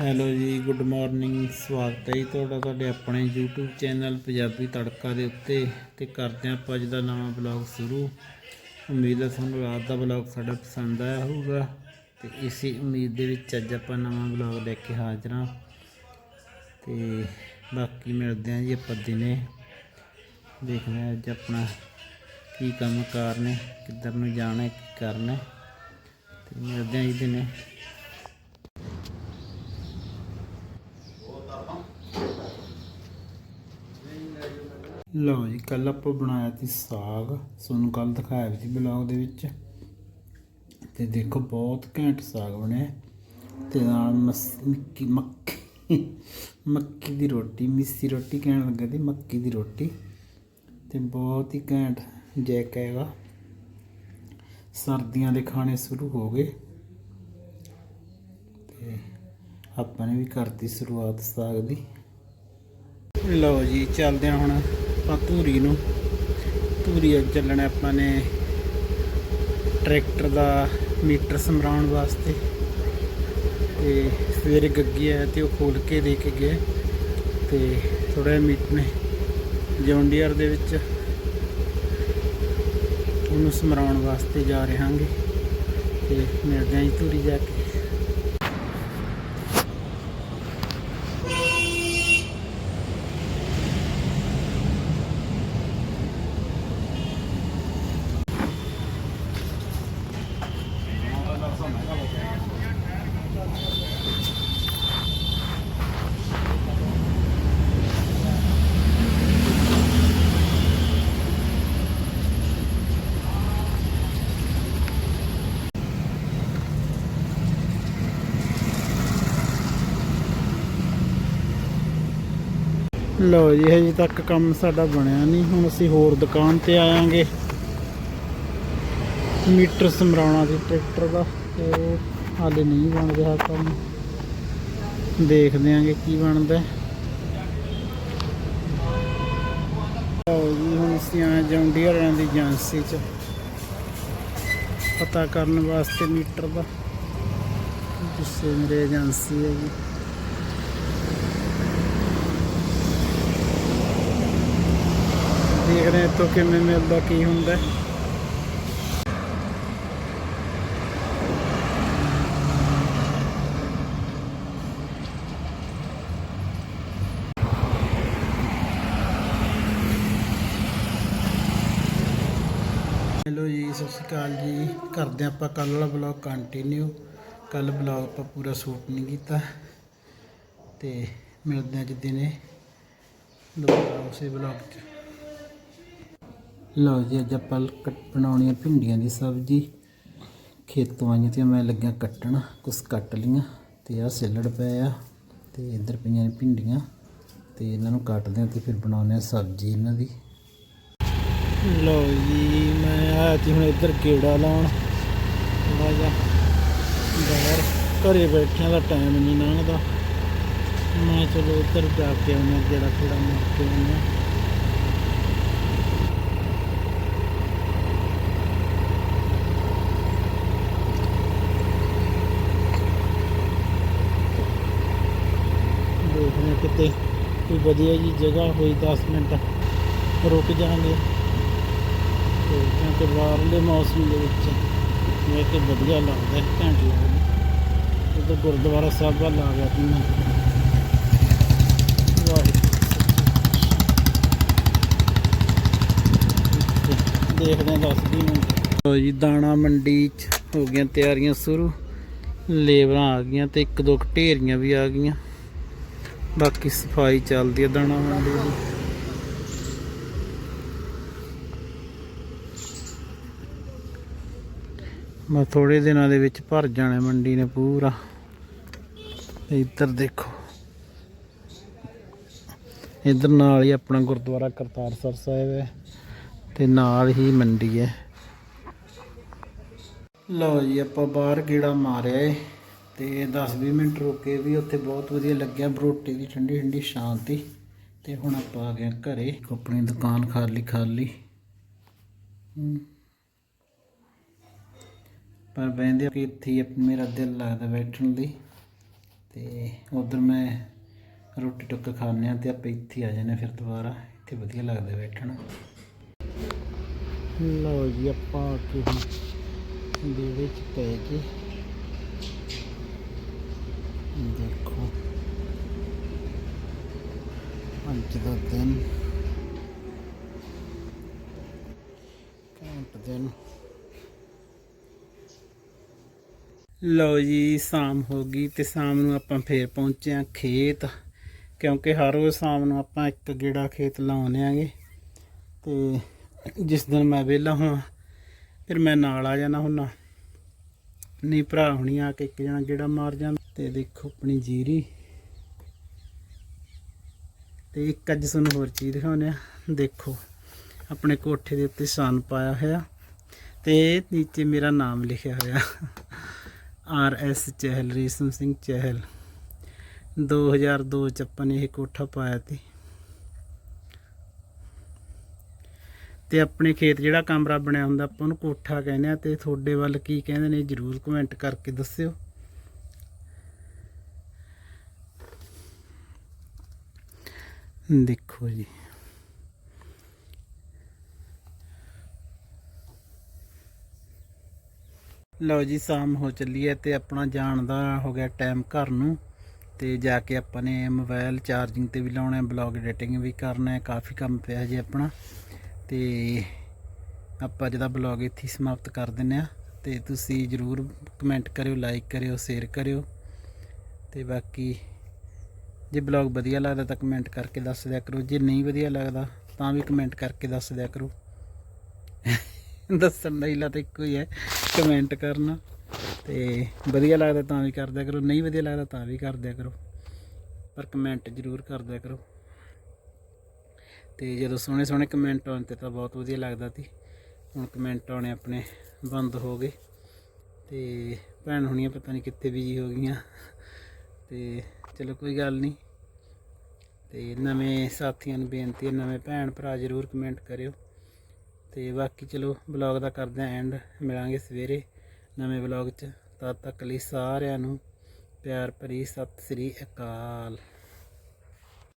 Hello ਜੀ, good morning, ਸਵਾਗਤ ਹੈ ਜੀ ਤੁਹਾਡਾ, ਤੁਹਾਡੇ ਆਪਣੇ YouTube ਚੈਨਲ ਪੰਜਾਬੀ ਤੜਕਾ ਦੇ ਉੱਤੇ ਤੇ ਕਰਦੇ ਹਾਂ ਆਪਾਂ ਅੱਜ ਦਾ ਨਵਾਂ ਬਲੌਗ ਸ਼ੁਰੂ। ਉਮੀਦ ਹੈ ਤੁਹਾਨੂੰ ਰਾਤ ਦਾ ਬਲੌਗ ਸਾਡਾ ਪਸੰਦ ਆਇਆ ਹੋਊਗਾ ਤੇ ਇਸੇ ਉਮੀਦ ਦੇ ਵਿੱਚ ਅੱਜ ਆਪਾਂ ਨਵਾਂ ਬਲੌਗ ਲੈ ਕੇ ਹਾਜ਼ਰ ਹਾਂ। ਤੇ ਬਾਕੀ ਮਿਲਦੇ ਹਾਂ ਜੀ ਆਪਾਂ ਦਿਨੇ। ਦੇਖਦੇ ਹਾਂ ਅੱਜ ਆਪਣਾ ਕੀ ਕੰਮ ਕਾਰ ਕਿੱਧਰ ਨੂੰ ਜਾਣਾ, ਕੀ ਕਰਨਾ। ਹੈ। ਤੇ ਮਿਲਦੇ ਹਾਂ ਜੀ ਦਿਨੇ। ਲਓ ਜੀ ਕੱਲ ਆਪਾਂ ਬਣਾਇਆ ਸੀ ਸਾਗ। ਤੁਹਾਨੂੰ ਕੱਲ ਦਿਖਾਇਆ ਸੀ ਬਲੌਗ ਦੇ ਵਿੱਚ। ਤੇ ਦੇਖੋ, ਬਹੁਤ ਘੈਂਟ ਸਾਗ ਬਣਿਆ। ਤੇ ਨਾਲ ਮਸ- ਮੱਕੀ ਮੱਕੀ ਮੱਕੀ ਦੀ ਰੋਟੀ, ਮਿੱਸੀ ਰੋਟੀ ਕਹਿਣ ਲੱਗਾ ਤੇ ਮੱਕੀ ਦੀ ਰੋਟੀ। ਤੇ ਬਹੁਤ ਹੀ ਘੈਂਟ ਜੈਕ ਹੈਗਾ ਸਰਦੀਆਂ ਦੇ ਖਾਣੇ ਸ਼ੁਰੂ ਹੋ ਗਏ। ਤੇ ਆਪਾਂ ਨੇ ਵੀ ਕਰਤੀ ਸ਼ੁਰੂਆਤ ਸਾਗ ਦੀ। ਲਓ ਜੀ, ਚੱਲਦੇ ਹਾਂ ਹੁਣ ਆਪਾਂ ਧੂਰੀ ਨੂੰ। ਧੂਰੀ ਅੱਜ ਚੱਲਣਾ ਆਪਾਂ ਨੇ ਟਰੈਕਟਰ ਦਾ ਮੀਟਰ ਸਮਰਾਉਣ ਵਾਸਤੇ। ਤੇ ਸਵੇਰੇ ਗੱਗੀ ਆਇਆ ਤੇ ਉਹ ਖੋਲ ਕੇ ਦੇ ਕੇ ਗਏ। ਤੇ ਥੋੜਾ ਜਿਹਾ ਮੀਟ ਨੇ ਜੌਂਡੀਅਰ ਦੇ ਵਿੱਚ ਉਹਨੂੰ ਸਮਰਾਉਣ ਵਾਸਤੇ ਜਾ ਰਹੇ ਹਾਂਗੇ ਤੇ ਮਿਲਦੇ ਹਾਂ ਜੀ ਧੂਰੀ ਜਾ ਕੇ। ਲਓ ਜੀ, ਹਜੇ ਤੱਕ ਕੰਮ ਸਾਡਾ ਬਣਿਆ ਨਹੀਂ। ਹੁਣ ਅਸੀਂ ਹੋਰ ਦੁਕਾਨ ਤੇ ਆਵਾਂਗੇ ਮੀਟਰ ਸਮਰਾਉਣਾ ਸੀ ਟਰੈਕਟਰ ਦਾ ਉਹ ਹਾਲੇ ਨਹੀਂ ਬਣ ਰਿਹਾ ਕੰਮ। ਦੇਖਦੇ ਆਂਗੇ ਕੀ ਬਣਦਾ। ਲਓ ਜੀ, ਹੁਣ ਅਸੀਂ ਆਏ ਜੌਂਡੀਅਰਾਂ ਦੀ ਏਜੰਸੀ 'ਚ। ਪਤਾ ਕਰਨ ਵਾਸਤੇ ਮੀਟਰ ਦਾ। ਜਿਸੇ ਮੇਰੇ ਏਜੰਸੀ ਹੈ ਜੀ ਦੇਖਦੇ ਹਾਂ ਇੱਥੋਂ ਕਿਵੇਂ ਮਿਲਦਾ, ਕੀ ਹੁੰਦਾ। ਹੈਲੋ ਜੀ, ਸਤਿ ਸ਼੍ਰੀ ਅਕਾਲ ਜੀ। ਕਰਦੇ ਹਾਂ ਆਪਾਂ ਕੱਲ ਵਾਲਾ ਬਲੌਗ ਕੰਟੀਨਿਊ ਕੱਲ ਬਲੌਗ ਆਪਾਂ ਪੂਰਾ ਸ਼ੂਟ ਨਹੀਂ ਕੀਤਾ। ਤੇ ਮਿਲਦੇ ਹਾਂ ਅੱਜ ਦਿਨੇ ਦੁਬਾਰਾ ਉਸੇ ਬਲੌਗ 'ਚ। ਲਓ ਜੀ, ਅੱਜ ਆਪਾਂ ਕੱਟ ਬਣਾਉਣੀ ਆ ਭਿੰਡੀਆਂ ਦੀ ਸਬਜ਼ੀ। ਖੇਤੋਂ ਆਈਆਂ ਤੇ ਮੈਂ ਲੱਗਿਆ ਕੱਟਣ, ਕੁਛ ਕੱਟ ਲੀਆਂ ਤੇ ਆ ਸਿਲੜ ਪਏ ਆ ਤੇ ਇੱਧਰ ਪਈਆਂ ਨੇ ਭਿੰਡੀਆਂ ਤੇ ਇਹਨਾਂ ਨੂੰ ਕੱਟਦੇ ਆ ਤੇ ਫਿਰ ਬਣਾਉਂਦੇ ਆ ਸਬਜ਼ੀ ਇਹਨਾਂ ਦੀ। ਲਓ ਜੀ, ਮੈਂ ਆਇਆ ਸੀ ਹੁਣ ਇੱਧਰ ਗੇੜਾ ਲਾਉਣ। ਥੋੜਾ ਜਿਹਾ ਬਾਹਰ ਘਰੇ ਬੈਠਿਆਂ ਦਾ ਟਾਈਮ ਨਹੀਂ ਲੰਘਦਾ। ਮੈਂ ਚਲੋ ਉੱਧਰ ਜਾ ਕੇ ਆਉਂਦਾ ਗੇੜਾ ਥੋੜਾ ਮਾਰ ਕੇ ਆਉਣਾ ਦੇਖਦੇ ਕਿਤੇ ਕੋਈ ਵਧੀਆ ਜੀ ਜਗ੍ਹਾ ਹੋਈ 10 ਮਿੰਟ ਰੁਕ ਜਾਾਂਗੇ ਤੇ ਕਿਉਂਕਿ ਬਾਹਰਲੇ ਮੌਸਮ ਦੇ ਵਿੱਚ ਮੈਂ ਕਿ ਵਧੀਆ ਲੱਗਦਾ ਹੈ ਘੈਂਟ ਲੱਗਦਾ ਉਧਰ ਗੁਰਦੁਆਰਾ ਸਾਹਿਬ ਵੱਲ ਆ ਗਿਆ ਮੈਂ। ਦੇਖਦੇ ਹਾਂ 10 ਵੀਹ ਮਿੰਟ ਜੀ, ਦਾਣਾ ਮੰਡੀ ਚ ਹੋ ਗਈਆਂ ਤਿਆਰੀਆਂ ਸ਼ੁਰੂ। ਲੇਬਰਾਂ ਆ ਗਈਆਂ ਤੇ ਇੱਕ ਦੋ ਕੁ ਢੇਰੀਆਂ ਵੀ ਆ ਗਈਆਂ। ਬਾਕੀ ਸਫ਼ਾਈ ਚੱਲਦੀ ਹੈ ਦਾਣਾ ਮੰਡੀ ਦੀ। ਮੈਂ ਥੋੜੇ ਦਿਨਾਂ ਦੇ ਵਿੱਚ ਭਰ ਜਾਣਾ ਮੰਡੀ ਨੇ ਪੂਰਾ। ਇੱਧਰ ਦੇਖੋ। ਇੱਧਰ ਨਾਲ ਹੀ ਆਪਣਾ ਗੁਰਦੁਆਰਾ ਕਰਤਾਰਸਰ ਸਾਹਿਬ ਹੈ ਤੇ ਨਾਲ ਹੀ ਮੰਡੀ ਹੈ। ਲਓ ਜੀ, ਆਪਾਂ ਬਾਹਰ ਗੇੜਾ ਮਾਰਿਆ ਏ। ਤੇ 10-20 ਮਿੰਟ ਰੁਕੇ ਵੀ ਉੱਥੇ ਬਹੁਤ ਵਧੀਆ ਲੱਗਿਆ। ਬਰੋਟੇ ਦੀ ਠੰਡੀ ਠੰਡੀ ਸ਼ਾਂਤੀ ਤੇ। ਹੁਣ ਆਪਾਂ ਆ ਗਏ ਘਰੇ। ਆਪਣੀ ਦੁਕਾਨ ਖਾਲੀ ਖਾਲੀ। ਪਰ ਬਹਿੰਦੇ ਕਿ ਇੱਥੇ ਹੀ ਮੇਰਾ ਦਿਲ ਲੱਗਦਾ ਬੈਠਣ ਲਈ। ਤੇ ਉਧਰ ਮੈਂ ਰੋਟੀ ਟੁੱਕ ਖਾਣੇ ਆ ਤੇ ਆਪਾਂ ਇੱਥੇ ਆ ਜਾਂਦੇ ਹਾਂ ਫਿਰ ਦੁਬਾਰਾ। ਇੱਥੇ ਵਧੀਆ ਲੱਗਦਾ ਬੈਠਣਾ। ਲਓ ਜੀ, ਆਪਾਂ ਆ ਕੇ ਵਿਹੜੇ ਚ ਪੈ ਗਏ। ਦੇਖੋ। ਅੱਜ ਦਾ ਦਿਨ। ਘੰਟ ਦਿਨ। ਲਓ ਜੀ, ਸ਼ਾਮ ਹੋ ਗਈ ਤੇ ਸ਼ਾਮ ਨੂੰ ਆਪਾਂ ਫੇਰ ਪਹੁੰਚੇ ਆ ਖੇਤ, ਕਿਉਂਕਿ ਹਰ ਰੋਜ਼ ਸ਼ਾਮ ਨੂੰ ਆਪਾਂ ਇੱਕ ਗੇੜਾ ਖੇਤ ਲਾਉਣੇ ਆਂਗੇ ਤੇ ਜਿਸ ਦਿਨ ਮੈਂ ਵਿਹਲਾ ਹਾਂ ਫਿਰ ਮੈਂ ਨਾਲ ਆ ਜਾਣਾ ਹੁੰਨਾ ਨਹੀਂ ਭਰਾ ਹੁਣੀ ਆ ਕੇ ਇੱਕ ਜਣਾ ਗੇੜਾ ਮਾਰ ਜਾਂਦਾ। ਤੇ ਦੇਖੋ ਆਪਣੀ ਜੀਰੀ। ਤੇ ਇੱਕ ਅੱਜ ਤੁਹਾਨੂੰ ਹੋਰ ਚੀਜ਼ ਦਿਖਾਉਂਦੇ ਆ ਦੇਖੋ, ਆਪਣੇ ਕੋਠੇ ਦੇ ਉੱਤੇ ਸਨ ਪਾਇਆ ਹੋਇਆ ਤੇ ਨੀਚੇ ਮੇਰਾ ਨਾਮ ਲਿਖਿਆ ਹੋਇਆ। R S Chahal, Resham Singh Chahal. 2002 ਚ ਆਪਾਂ ਨੇ ਇਹ ਕੋਠਾ ਪਾਇਆ ਸੀ। ਤੇ ਆਪਣੇ ਖੇਤ ਜਿਹੜਾ ਕਮਰਾ ਬਣਿਆ ਹੁੰਦਾ, ਆਪਾਂ ਉਹਨੂੰ ਕੋਠਾ ਕਹਿੰਦੇ ਆ ਤੇ ਤੁਹਾਡੇ ਵੱਲ ਕੀ ਕਹਿੰਦੇ ਨੇ, ਜਰੂਰ ਕਮੈਂਟ ਕਰਕੇ ਦੱਸਿਓ। ਦੇਖੋ ਜੀ। ਲਓ ਜੀ, ਸ਼ਾਮ ਹੋ ਚੱਲੀ ਹੈ ਤੇ ਆਪਣਾ ਜਾਣ ਦਾ ਹੋ ਗਿਆ ਟਾਈਮ ਘਰ ਨੂੰ ਤੇ ਜਾ ਕੇ ਆਪਾਂ ਨੇ ਮੋਬਾਈਲ ਚਾਰਜਿੰਗ ਤੇ ਵੀ ਲਾਉਣਾ ਹੈ ਬਲੌਗ ਐਡੀਟਿੰਗ ਵੀ ਕਰਨਾ ਹੈ, ਕਾਫੀ ਕੰਮ ਪਿਆ ਜੀ ਆਪਣਾ। ਤੇ ਆਪਾਂ ਜਿਹਦਾ ਦਾ ਬਲੌਗ ਇੱਥੇ ਹੀ ਸਮਾਪਤ ਕਰ ਦਿੰਨੇ ਆ ਤੇ ਤੁਸੀਂ ਜਰੂਰ ਕਮੈਂਟ ਕਰਿਓ ਲਾਈਕ ਕਰਿਓ ਸ਼ੇਅਰ ਕਰਿਓ। ਤੇ ਬਾਕੀ ਜੇ ਬਲੌਗ ਵਧੀਆ ਲੱਗਦਾ ਤਾਂ ਕਮੈਂਟ ਕਰਕੇ ਦੱਸ ਦਿਆ ਕਰੋ, ਜੇ ਨਹੀਂ ਵਧੀਆ ਲੱਗਦਾ ਤਾਂ ਵੀ ਕਮੈਂਟ ਕਰਕੇ ਦੱਸ ਦਿਆ ਕਰੋ। ਦੱਸਣ ਦਾ ਹੀਲਾ ਤਾਂ ਇੱਕੋ ਹੀ ਹੈ, ਕਮੈਂਟ ਕਰਨਾ। ਤੇ ਵਧੀਆ ਲੱਗਦਾ ਤਾਂ ਵੀ ਕਰ ਦਿਆ ਕਰੋ, ਨਹੀਂ ਵਧੀਆ ਲੱਗਦਾ ਤਾਂ ਵੀ ਕਰ ਦਿਆ ਕਰੋ। ਪਰ ਕਮੈਂਟ ਜ਼ਰੂਰ ਕਰ ਦਿਆ ਕਰੋ। ਤੇ ਜਦੋਂ ਸੋਹਣੇ ਸੋਹਣੇ ਕਮੈਂਟ ਆਉਣ ਤੇ ਤਾਂ ਬਹੁਤ ਵਧੀਆ ਲੱਗਦਾ ਸੀ। ਹੁਣ ਕਮੈਂਟ ਆਉਣੇ ਆਪਣੇ ਬੰਦ ਹੋ ਗਏ। ਤੇ ਭੈਣ ਹੁਣੀਆਂ ਪਤਾ ਨਹੀਂ ਕਿੱਥੇ ਬਿਜ਼ੀ ਹੋ ਗਈਆਂ। ਤੇ ਚਲੋ ਕੋਈ ਗੱਲ ਨਹੀਂ। ਤੇ ਨਵੇਂ ਸਾਥੀਆਂ ਨੂੰ ਬੇਨਤੀ ਹੈ, ਨਵੇਂ ਭੈਣ ਭਰਾ ਜ਼ਰੂਰ ਕਮੈਂਟ ਕਰਿਓ। ਤੇ ਬਾਕੀ ਚਲੋ ਬਲੌਗ ਦਾ ਕਰਦੇ ਆਂ ਐਂਡ ਮਿਲਾਂਗੇ ਸਵੇਰੇ ਨਵੇਂ ਬਲੌਗ 'ਚ। ਤਦ ਤੱਕ ਲਈ ਸਾਰਿਆਂ ਨੂੰ ਪਿਆਰ ਭਰੀ ਸਤਿ ਸ੍ਰੀ ਅਕਾਲ।